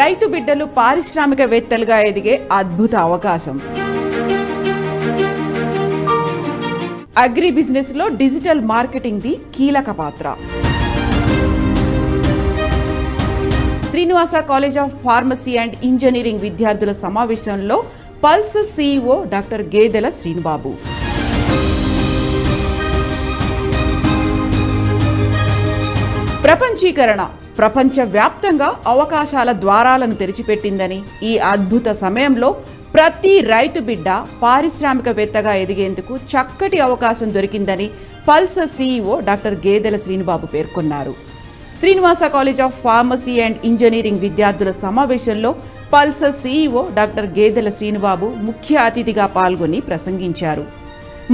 రైతు బిడ్డలు పారిశ్రామికవేత్తలుగా ఎదిగే అద్భుత అవకాశం. అగ్రి బిజినెస్లో డిజిటల్ మార్కెటింగ్ ది కీలక పాత్ర. Srinivasa college of pharmacy and engineering విద్యార్థుల సమావేశంలో పల్స్ సిఇఓ డాక్టర్ గేదెల శ్రీనుబాబు. ప్రపంచీకరణ ప్రపంచవ్యాప్తంగా అవకాశాల ద్వారాలను తెరిచిపెట్టిందని ఈ అద్భుత సమయంలో ప్రతి రైతు బిడ్డ పారిశ్రామికవేత్తగా ఎదిగేందుకు చక్కటి అవకాశం దొరికిందని పల్స సీఈఓ డాక్టర్ గేదెల శ్రీనిబాబు పేర్కొన్నారు. Srinivasa college of pharmacy and engineering విద్యార్థుల సమావేశంలో పల్స సీఈఓ డాక్టర్ గేదెల శ్రీనిబాబు ముఖ్య అతిథిగా పాల్గొని ప్రసంగించారు.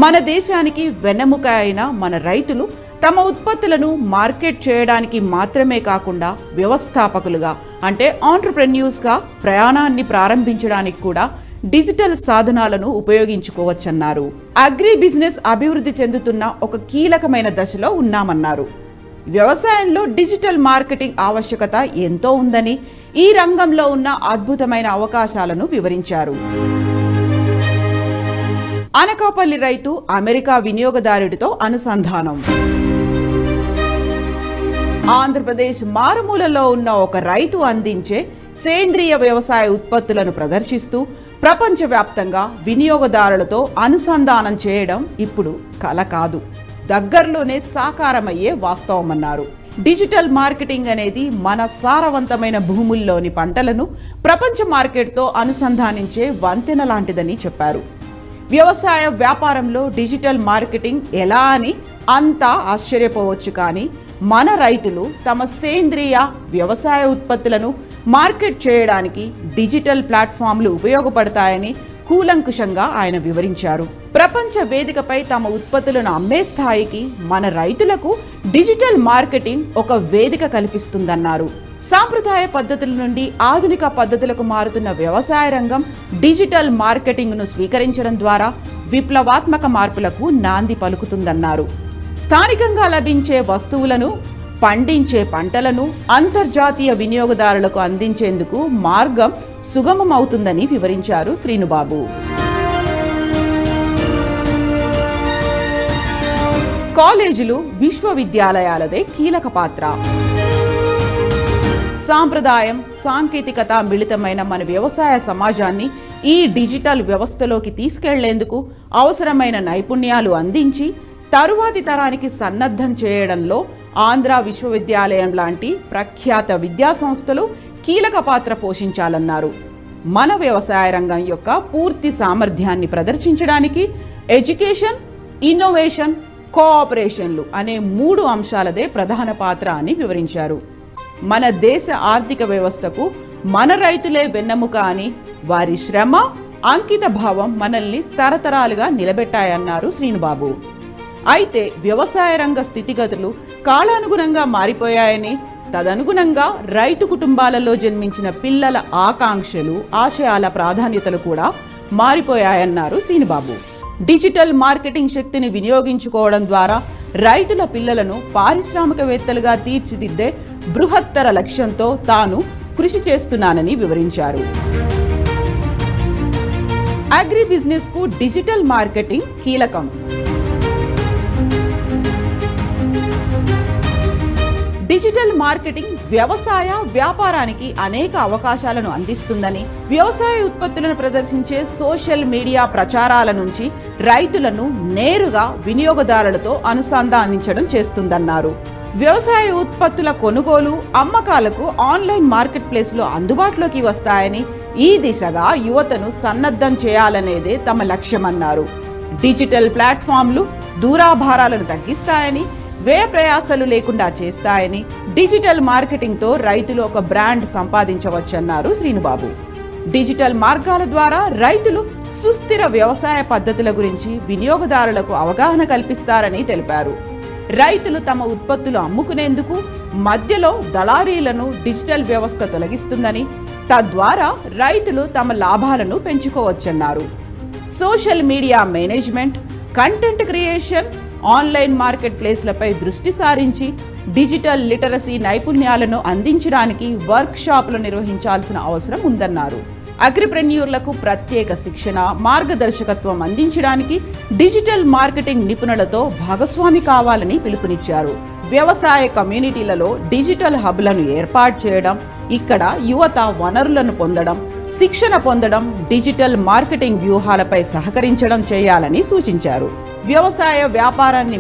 మన దేశానికి వెన్నెముక అయిన మన రైతులు తమ ఉత్పత్తులను మార్కెట్ చేయడానికి మాత్రమే కాకుండా వ్యవస్థాపకులుగా అంటే ఆంటర్ప్రెన్యూస్గా ప్రయాణాన్ని ప్రారంభించడానికి కూడా డిజిటల్ సాధనాలను ఉపయోగించుకోవచ్చన్నారు. అగ్రి బిజినెస్ అభివృద్ధి చెందుతున్న ఒక కీలకమైన దశలో ఉన్నామన్నారు. వ్యవసాయంలో డిజిటల్ మార్కెటింగ్ ఆవశ్యకత ఎంతో ఉందని ఈ రంగంలో ఉన్న అద్భుతమైన అవకాశాలను వివరించారు. అనకాపల్లి రైతు అమెరికా వినియోగదారుడితో అనుసంధానం. ఆంధ్రప్రదేశ్ మారుమూలలో ఉన్న ఒక రైతు అందించే సేంద్రియ వ్యవసాయ ఉత్పత్తులను ప్రదర్శిస్తూ ప్రపంచవ్యాప్తంగా వినియోగదారులతో అనుసంధానం చేయడం ఇప్పుడు కల కాదు. దగ్గరలోనే సాకారమయ్యే వాస్తవమన్నారు. డిజిటల్ మార్కెటింగ్ అనేది మన సారవంతమైన భూముల్లోని పంటలను ప్రపంచ మార్కెట్తో అనుసంధానించే వంతెన లాంటిదని చెప్పారు. వ్యవసాయ వ్యాపారంలో డిజిటల్ మార్కెటింగ్ ఎలా అని అంతా ఆశ్చర్యపోవచ్చు కానీ మన రైతులు తమ సేంద్రియ వ్యవసాయ ఉత్పత్తులను మార్కెట్ చేయడానికి డిజిటల్ ప్లాట్ఫామ్లు ఉపయోగపడతాయని కూలంకుషంగా ఆయన వివరించారు. ప్రపంచ వేదికపై తమ ఉత్పత్తులను అమ్మే స్థాయికి మన రైతులకు డిజిటల్ మార్కెటింగ్ ఒక వేదిక కల్పిస్తుందన్నారు. సాంప్రదాయ పద్ధతుల నుండి ఆధునిక పద్ధతులకు మారుతున్న వ్యవసాయ రంగం డిజిటల్ మార్కెటింగ్ను స్వీకరించడం ద్వారా విప్లవాత్మక మార్పులకు నాంది పలుకుతుందన్నారు. స్థానికంగా లభించే వస్తువులను పండించే పంటలను అంతర్జాతీయ వినియోగదారులకు అందించేందుకు మార్గం సుగమమవుతుందని వివరించారు శ్రీనుబాబు. కాలేజీలు విశ్వవిద్యాలయాలదే కీలక పాత్ర. సాంప్రదాయం సాంకేతికత మిళితమైన మన వ్యవసాయ సమాజాన్ని ఈ డిజిటల్ వ్యవస్థలోకి తీసుకెళ్ళేందుకు అవసరమైన నైపుణ్యాలు అందించి తరువాతి తరానికి సన్నద్ధం చేయడంలో ఆంధ్ర విశ్వవిద్యాలయం లాంటి ప్రఖ్యాత విద్యా సంస్థలు కీలక పాత్ర పోషించాలన్నారు. మన వ్యవసాయ రంగం యొక్క పూర్తి సామర్థ్యాన్ని ప్రదర్శించడానికి ఎడ్యుకేషన్ ఇన్నోవేషన్ కోఆపరేషన్లు అనే మూడు అంశాలదే ప్రధాన పాత్ర అని వివరించారు. మన దేశ ఆర్థిక వ్యవస్థకు మన రైతులే వెన్నెముక అని వారి శ్రమ అంకిత భావం మనల్ని తరతరాలుగా నిలబెట్టాయన్నారు శ్రీనుబాబు. అయితే వ్యవసాయ రంగ స్థితిగతులు కాలానుగుణంగా మారిపోయాయని తదనుగుణంగా రైతు కుటుంబాలలో జన్మించిన పిల్లల ఆకాంక్షలు ఆశయాల ప్రాధాన్యతలు కూడా మారిపోయాయన్నారు శ్రీనిబాబు. డిజిటల్ మార్కెటింగ్ శక్తిని వినియోగించుకోవడం ద్వారా రైతుల పిల్లలను పారిశ్రామికవేత్తలుగా తీర్చిదిద్దే బృహత్తర లక్ష్యంతో తాను కృషి చేస్తున్నానని వివరించారు. అగ్రి బిజినెస్కు డిజిటల్ మార్కెటింగ్ కీలకం. డిజిటల్ మార్కెటింగ్ వ్యవసాయ వ్యాపారానికి అనేక అవకాశాలను అందిస్తుందని వ్యవసాయ ఉత్పత్తులను ప్రదర్శించే సోషల్ మీడియా ప్రచారాల నుంచి రైతులను నేరుగా వినియోగదారులతో అనుసంధానించడం చేస్తుందన్నారు. వ్యవసాయ ఉత్పత్తుల కొనుగోలు అమ్మకాలకు ఆన్లైన్ మార్కెట్ ప్లేసులు అందుబాటులోకి వస్తాయని ఈ దిశగా యువతను సన్నద్ధం చేయాలనేదే తమ లక్ష్యమన్నారు. డిజిటల్ ప్లాట్ఫామ్లు దూరాభారాలను తగ్గిస్తాయని వ్యయ ప్రయాసలు లేకుండా చేస్తాయని డిజిటల్ మార్కెటింగ్తో రైతులు ఒక బ్రాండ్ సంపాదించవచ్చన్నారు శ్రీనుబాబు. డిజిటల్ మార్గాల ద్వారా రైతులు సుస్థిర వ్యవసాయ పద్ధతుల గురించి వినియోగదారులకు అవగాహన కల్పిస్తారని తెలిపారు. రైతులు తమ ఉత్పత్తులు అమ్ముకునేందుకు మధ్యలో దళారీలను డిజిటల్ వ్యవస్థ తొలగిస్తుందని తద్వారా రైతులు తమ లాభాలను పెంచుకోవచ్చన్నారు. Social media management content creation online market ప్లేస్లపై దృష్టి సారించి డిజిటల్ లిటరసీ నైపుణ్యాలను అందించడానికి వర్క్ షాపులు నిర్వహించాల్సిన అవసరం ఉందన్నారు. అగ్రిప్రెన్యూర్లకు ప్రత్యేక శిక్షణ మార్గదర్శకత్వం అందించడానికి డిజిటల్ మార్కెటింగ్ నిపుణులతో భాగస్వామి కావాలని పిలుపునిచ్చారు. వ్యవసాయ కమ్యూనిటీలలో డిజిటల్ హబ్లను ఏర్పాటు చేయడం ఇక్కడ యువత వనరులను పొందడం శిక్షణ పొందడం డిజిటల్ మార్కెటింగ్ వ్యూహాలపై సహకరించడం చేయాలని సూచించారు. వ్యవసాయ వ్యాపారాన్ని